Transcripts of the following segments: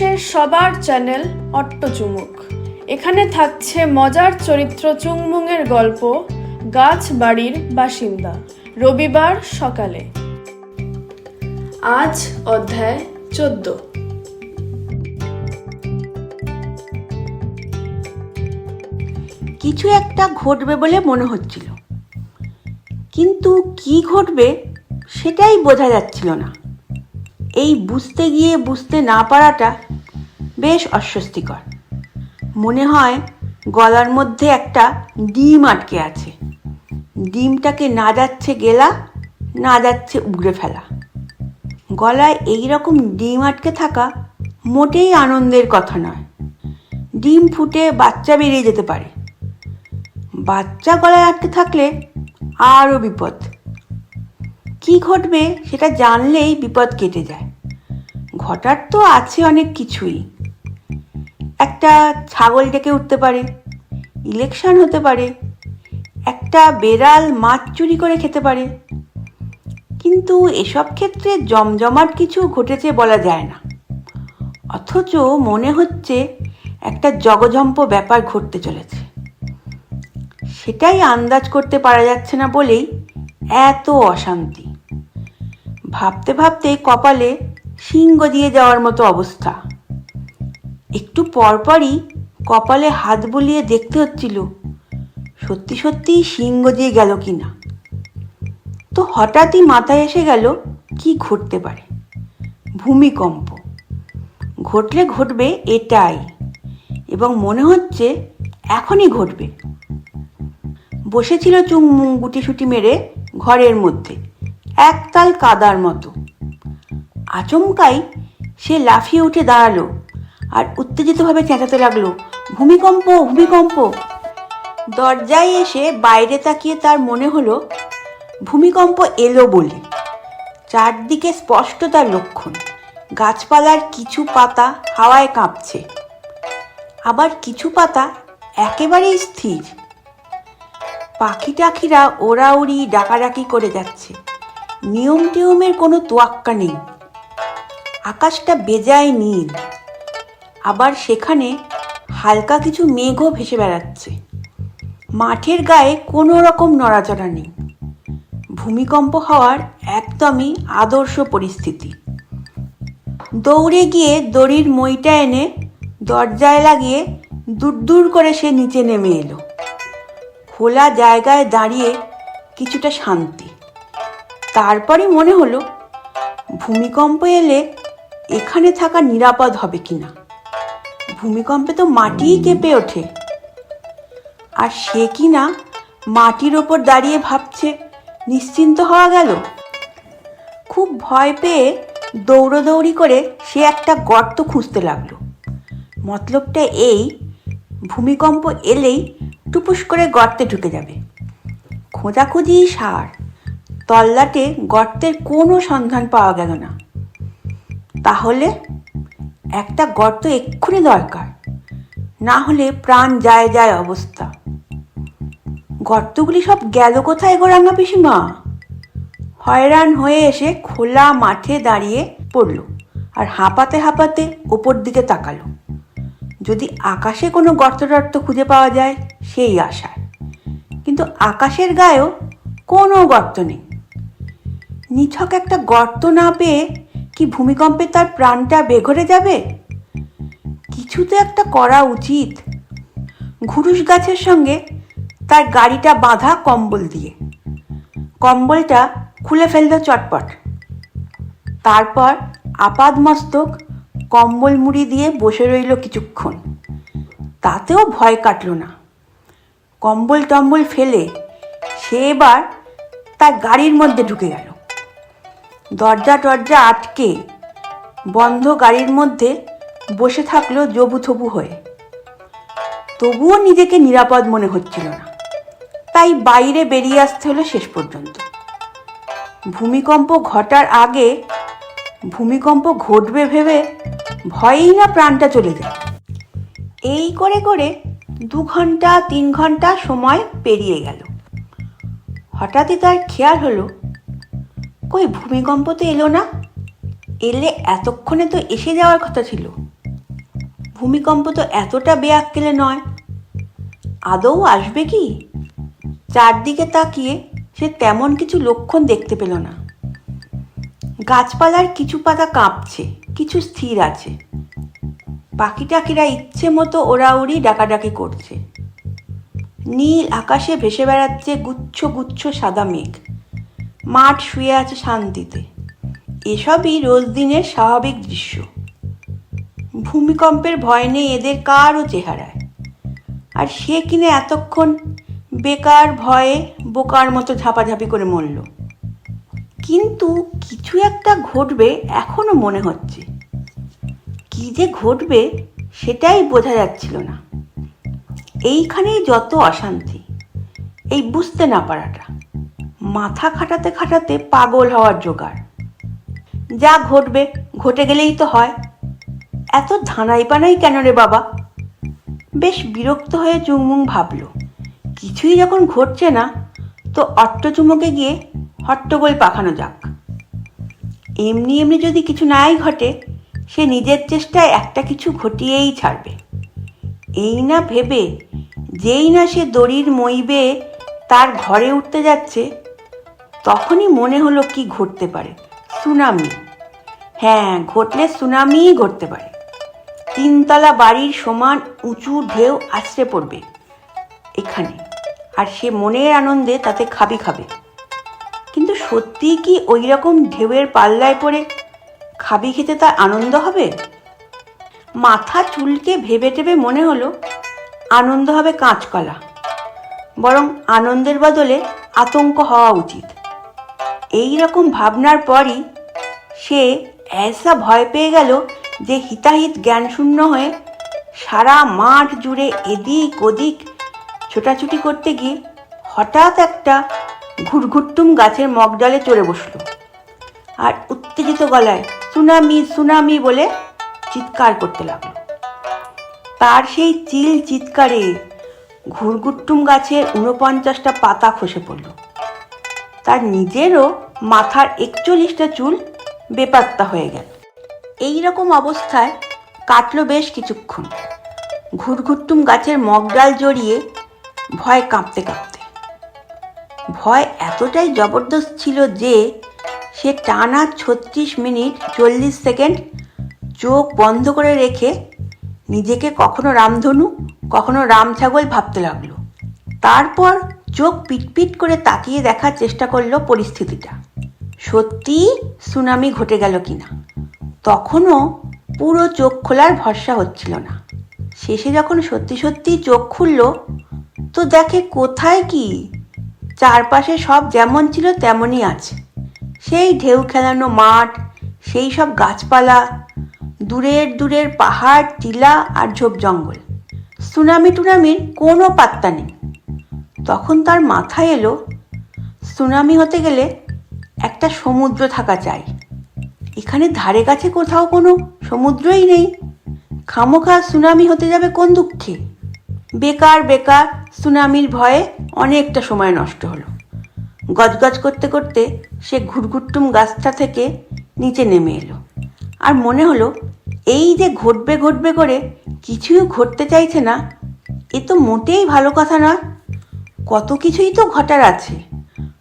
বাংলাদেশের সবার চ্যানেল অট্ট চুমুক এখানে থাকছে মজার চরিত্র চুংমুংয়ের গল্প, গাছ বাড়ির বাসিন্দা, রবিবার সকালে। আজ অধ্যায় চোদ্দ। কিছু একটা ঘটবে বলে মনে হচ্ছিল। কিন্তু কি ঘটবে সেটাই বোঝা যাচ্ছিল না। এই বুঝতে গিয়ে বুঝতে না পারাটা বেশ অস্বস্তিকর। মনে হয় গলার মধ্যে একটা ডিম আটকে আছে। ডিমটাকে না যাচ্ছে গেলা, না যাচ্ছে উগড়ে ফেলা। গলায় এই রকম ডিম আটকে থাকা মোটেই আনন্দের কথা নয়। ডিম ফুটে বাচ্চা বেরিয়ে যেতে পারে। বাচ্চা গলায় আটকে থাকলে আরও বিপদ। কি ঘটবে সেটা জানলেই বিপদ কেটে যায়। ঘটার তো আছে অনেক কিছুই। একটা ছাগল ডেকে উঠতে পারে ইলেকশন হতে পারে, একটা বেড়াল মাছ চুরি করে খেতে পারে। কিন্তু এসব ক্ষেত্রে জমজমাট কিছু ঘটেছে বলা যায় না। অথচ মনে হচ্ছে একটা জগজম্প ব্যাপার ঘটতে চলেছে। সেটাই আন্দাজ করতে পারা যাচ্ছে না বলেই এত অশান্তি। ভাবতে ভাবতে কপালে সিংহ দিয়ে যাওয়ার মতো অবস্থা। একটু পরপরই কপালে হাত বুলিয়ে দেখতে হচ্ছিল, সত্যি সত্যি সিংহ দিয়ে গেল কি না তো হঠাৎই মাথায় এসে গেল, কি ঘটতে পারে? ভূমিকম্প। ঘটলে ঘটবে এটাই, এবং মনে হচ্ছে এখনই ঘটবে। বসেছিল চুংমুং গুটিসুটি মেরে ঘরের মধ্যে, একতাল কাদার মতো। আচমকাই সে লাফিয়ে উঠে দাঁড়াল আর উত্তেজিতভাবে চেঁচাতে লাগল, ভূমিকম্প ভূমিকম্প। দরজায় এসে বাইরে তাকিয়ে তার মনে হলো, ভূমিকম্প এলো বলে। চারদিকে স্পষ্ট তার লক্ষণ, গাছপালার কিছু পাতা হাওয়ায় কাঁপছে। আবার কিছু পাতা একেবারেই স্থির। পাখি টাখিরা ওড়াউড়ি ডাকাডাকি করে যাচ্ছে। নিয়ম টিয়মের কোনো তোয়াক্কা নেই। আকাশটা বেজায় নীল। আবার সেখানে হালকা কিছু মেঘও ভেসে বেড়াচ্ছে। মাঠের গায়ে কোনো রকম নড়াচড়া নেই। ভূমিকম্প হওয়ার একদমই আদর্শ পরিস্থিতি। দৌড়ে গিয়ে দড়ির মইটা এনে দরজায় লাগিয়ে দূর দূর করে সে নিচে নেমে এলো। খোলা জায়গায় দাঁড়িয়ে কিছুটা শান্তি। তারপরে মনে হলো, ভূমিকম্প এলে এখানে থাকা নিরাপদ হবে কিনা। ভূমিকম্পে তো মাটিই কেঁপে ওঠে। আর সে কি না মাটির ওপর দাঁড়িয়ে ভাবছে, নিশ্চিন্ত হওয়া গেল। খুব ভয় পেয়ে দৌড়োদৌড়ি করে সে একটা গর্ত খুঁজতে লাগল। মতলবটা এই, ভূমিকম্প এলেই টুপুস করে গর্তে ঢুকে যাবে। খোঁজাখুঁজি সার, তল্লাটে গর্তের কোনো সন্ধান পাওয়া গেল না। তাহলে একটা গর্ত এক্ষুনি দরকার। না হলে প্রাণ যায় যায় অবস্থা। গর্তগুলি সব গেল কোথায় গোরাঙ্গা পিসিমা? হয়রান হয়ে এসে খোলা মাঠে দাঁড়িয়ে পড়ল আর হাঁপাতে হাঁপাতে ওপর দিকে তাকালো। যদি আকাশে কোনো গর্ত টর্ত খুঁজে পাওয়া যায়, সেই আশায়। কিন্তু আকাশের গায়েও কোনো গর্ত নেই। নিছক একটা গর্ত না পেয়ে কি ভূমিকম্পে তার প্রাণটা বেঘরে যাবে? কিছু তো একটা করা উচিত। ঘুরুস গাছের সঙ্গে তার গাড়িটা বাঁধা কম্বল দিয়ে। কম্বলটা খুলে ফেলল চটপট। তারপর আপাদ মস্তক কম্বল মুড়ি দিয়ে বসে রইল কিছুক্ষণ। তাতেও ভয় কাটল না। কম্বল টম্বল ফেলে সে এবার তার গাড়ির মধ্যে ঢুকে গেল। দরজা টরজা আটকে বন্ধ গাড়ির মধ্যে বসে থাকল জবু থবু হয়ে। তবুও নিজেকে নিরাপদ মনে হচ্ছিল না। তাই বাইরে বেরিয়ে আসতে হলো শেষ পর্যন্ত। ভূমিকম্প ঘটার আগে ভূমিকম্প ঘটবে ভেবে ভয়েই না প্রাণটা চলে যায়। এই করে করে দু ঘণ্টা, তিন ঘণ্টা সময় পেরিয়ে গেল। হঠাৎই তার খেয়াল হলো কই ভূমিকম্প তো এলো না? এলে এতক্ষণে তো এসে যাওয়ার কথা ছিল। ভূমিকম্প তো এতটা বেআক্কেলে নয়। আদৌ আসবে কি? চারদিকে তাকিয়ে সে তেমন কিছু লক্ষণ দেখতে পেল না। গাছপালার কিছু পাতা কাঁপছে, কিছু স্থির আছে। পাখি টাকিরা ইচ্ছে মতো ওড়াউড়ি ডাকাডাকি করছে। নীল আকাশে ভেসে বেড়াচ্ছে গুচ্ছ গুচ্ছ সাদা মেঘ। মাঠ শুয়ে আছে শান্তিতে। এসবই রোজ দিনের স্বাভাবিক দৃশ্য। ভূমিকম্পের ভয় নেই এদের কারও চেহারায়। আর সে কিনে এতক্ষণ বেকার ভয়ে বোকার মতো ঝাপাঝাপি করে মরল। কিন্তু কিছু একটা ঘটবে এখনও মনে হচ্ছে। কি যে ঘটবে সেটাই বোঝা যাচ্ছিল না। এইখানেই যত অশান্তি, এই বুঝতে না পারাটা। মাথা খাটাতে খাটাতে পাগল হওয়ার জোগাড়। যা ঘটবে, ঘটে গেলেই তো হয়। এত ধানাই পানাই কেন রে বাবা? বেশ বিরক্ত হয়ে চুংমুং ভাবল, কিছুই যখন ঘটছে না, তো অট্টচুমকে গিয়ে হট্টগোল পাখানো যাক। এমনি এমনি যদি কিছু নাই ঘটে, সে নিজের চেষ্টায় একটা কিছু ঘটিয়েই ছাড়বে। এই না ভেবে, যেই না সে দড়ির মই বেয়ে তার ঘরে উঠতে যাচ্ছে তখনই মনে হলো কি ঘটতে পারে। সুনামি। হ্যাঁ ঘটলে সুনামিই ঘটতে পারে। তিনতলা বাড়ির সমান উঁচু ঢেউ আছড়ে পড়বে এখানে। আর সে মনের আনন্দে তাতে খাবি খাবে। কিন্তু সত্যিই কি ওই রকম ঢেউয়ের পাল্লায় পড়ে খাবি খেতে তার আনন্দ হবে? মাথা চুলকে ভেবে টেবে মনে হলো আনন্দ হবে কাঁচকলা। বরং আনন্দের বদলে আতঙ্ক হওয়া উচিত। এই রকম ভাবনার পরই সে এসা ভয় পেয়ে গেল যে হিতাহিত জ্ঞানশূন্য হয়ে সারা মাঠ জুড়ে এদিক ওদিক ছোটাছুটি করতে গিয়ে হঠাৎ একটা ঘুরঘুরটুম গাছের মগডালে চড়ে বসল। আর উত্তেজিত গলায় সুনামি সুনামি বলে চিৎকার করতে লাগল। তার সেই চিল চিৎকারে ঘুরঘুরটুম গাছের উনপঞ্চাশটা পাতা খসে পড়ল। তার নিজেরও মাথার একচল্লিশটা চুল বেপাত্তা হয়ে গেল। এই রকম অবস্থায় কাটলো বেশ কিছুক্ষণ। ঘুরঘুরটুম গাছের মগডাল জড়িয়ে ভয় কাঁপতে কাঁপতে। ভয় এতটাই জবরদস্ত ছিল যে সে টানা ছত্রিশ মিনিট চল্লিশ সেকেন্ড চোখ বন্ধ করে রেখে নিজেকে কখনো রামধনু, কখনো রাম ছাগল ভাবতে লাগল। তারপর চোখ পিটপিট করে তাকিয়ে দেখার চেষ্টা করল পরিস্থিতিটা। সত্যি সুনামি ঘটে গেল কিনা? তখনও পুরো চোখ খোলার ভরসা হচ্ছিল না। শেষে যখন সত্যি সত্যি চোখ খুলল, তো দেখে কোথায় কি? চারপাশে সব যেমন ছিল তেমনই আছে। সেই ঢেউ খেলানো মাঠ, সেই সব গাছপালা, দূরের দূরের পাহাড়, টিলা আর ঝোপ জঙ্গল। সুনামি টুনামির কোনো পাত্তা নেই। তখন তার মাথায় এলো সুনামি হতে গেলে একটা সমুদ্র থাকা চাই। এখানে ধারে কাছে কোথাও কোনো সমুদ্রই নেই। খামোখা সুনামি হতে যাবে কোন দুঃখে? বেকার বেকার, সুনামির ভয়ে অনেকটা সময় নষ্ট হলো। গজগজ করতে করতে সে ঘুরঘুরটুম গাছটা থেকে নিচে নেমে এলো। আর মনে হলো, এই যে ঘটবে ঘটবে করে কিছুই ঘটতে চাইছে না, এ তো মোটেই ভালো কথা নয়। কত কিছুই তো ঘটার আছে।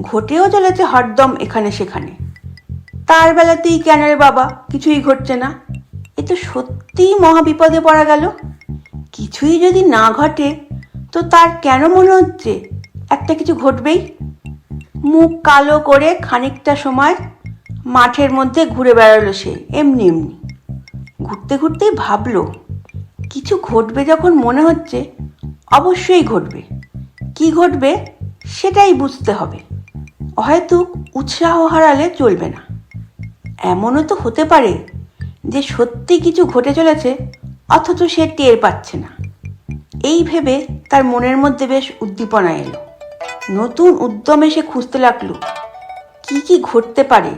ঘটেও চলেছে হরদম এখানে সেখানে। তার বেলাতেই কেন রে বাবা? কিছুই ঘটছে না। এ তো সত্যিই মহাবিপদে পড়া গেল। কিছুই যদি না ঘটে, তো তার কেন মনে হচ্ছে একটা কিছু ঘটবেই? মুখ কালো করে খানিকটা সময় মাঠের মধ্যে ঘুরে বেড়ালো সে, এমনি এমনি। ঘুরতে ঘুরতেই ভাবলো, কিছু ঘটবে যখন মনে হচ্ছে, অবশ্যই ঘটবে। কি ঘটবে সেটাই বুঝতে হবে। হয়তো উৎসাহ হারালে চলবে না। এমনও তো হতে পারে যে সত্যি কিছু ঘটে চলেছে, অথচ সে টের পাচ্ছে না। এই ভেবে তার মনের মধ্যে বেশ উদ্দীপনা এলো। নতুন উদ্যমে সে খুঁজতে লাগল, কি কি ঘটতে পারে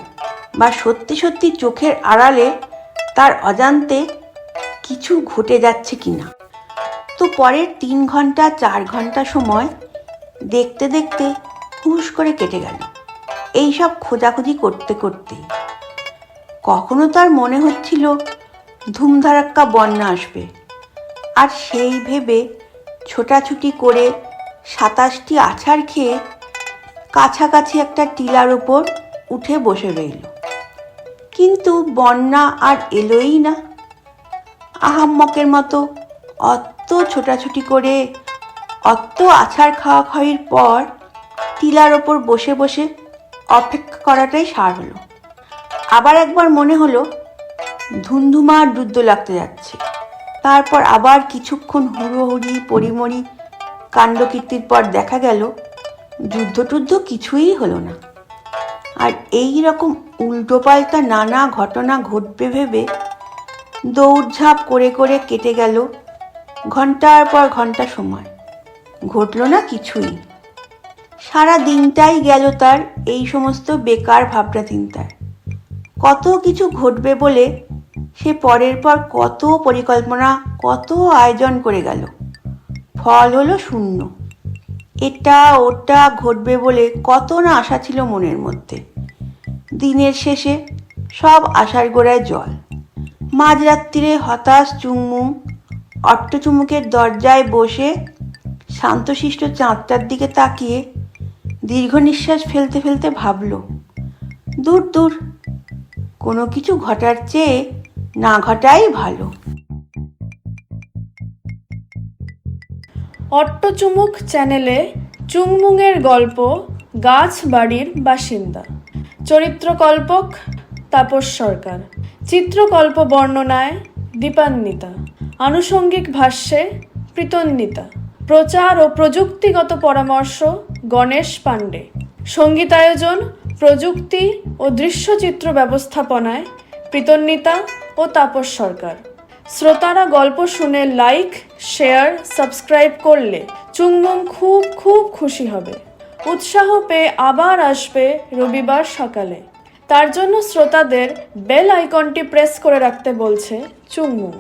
বা সত্যি সত্যি চোখের আড়ালে তার অজান্তে কিছু ঘটে যাচ্ছে কিনা। তো পরের তিন ঘণ্টা, চার ঘণ্টা সময় দেখতে দেখতে হুশ করে কেটে গেল। এইসব খোঁজাখুঁজি করতে করতে। কখনো তার মনে হচ্ছিল ধুমধারাক্কা বন্যা আসবে। আর সেই ভেবে ছোটাছুটি করে সাতাশটি আছাড় খেয়ে কাছাকাছি একটা টিলার ওপর উঠে বসে রইল। কিন্তু বন্যা আর এলোই না। আহাম্মকের মতো অত ছোটাছুটি করে অত আছাড় খাওয়া খাওয়ির পর টিলার ওপর বসে বসে অপেক্ষা করাটাই সার হলো। আবার একবার মনে হলো ধুমধুমার যুদ্ধ লাগতে যাচ্ছে। তারপর আবার কিছুক্ষণ হুড়োহুড়ি, পরিমরি, কাণ্ডকীর্তির পর দেখা গেল যুদ্ধ টুদ্ধ কিছুই হলো না। আর এই রকম উল্টোপাল্টা নানা ঘটনা ঘটবে ভেবে দৌড়ঝাঁপ করে করে কেটে গেল ঘণ্টার পর ঘণ্টা সময়। ঘটলো না কিছুই। সারা দিনটাই গেল তার এই সমস্ত বেকার ভাবনা চিন্তায় কত কিছু ঘটবে বলে সে পরের পর কত পরিকল্পনা, কত আয়োজন করে গেল। ফল হলো শূন্য। এটা ওটা ঘটবে বলে কত না আশা ছিল মনের মধ্যে। দিনের শেষে সব আশার গোড়ায় জল। মাঝরাত্রিরে হতাশ চুমুং অট্টচুমুকের দরজায় বসে শান্তশিষ্ট চাঁদটার দিকে তাকিয়ে দীর্ঘ নিঃশ্বাস ফেলতে ফেলতে ভাবল, দূর দূর, কোনো কিছু ঘটার চেয়ে না ঘটাই ভালো। অট্টচুমুক চ্যানেলে চুংমুংয়ের গল্প, গাছ বাড়ির বাসিন্দা। চরিত্রকল্পক তাপস সরকার। চিত্রকল্প বর্ণনায় দীপান্বিতা। আনুষঙ্গিক ভাষ্যে প্রীতন্বিতা। প্রচার ও প্রযুক্তিগত পরামর্শ গণেশ পাণ্ডে। সঙ্গীতায়োজন, প্রযুক্তি ও দৃশ্যচিত্র ব্যবস্থাপনায় প্রীতন্বিতা ও তাপস সরকার। শ্রোতারা গল্প শুনে লাইক শেয়ার সাবস্ক্রাইব করলে চুংমুং খুব খুব খুশি হবে। উৎসাহ পেয়ে আবার আসবে রবিবার সকালে। তার জন্য শ্রোতাদের বেল আইকনটি প্রেস করে রাখতে বলছে চুংমুং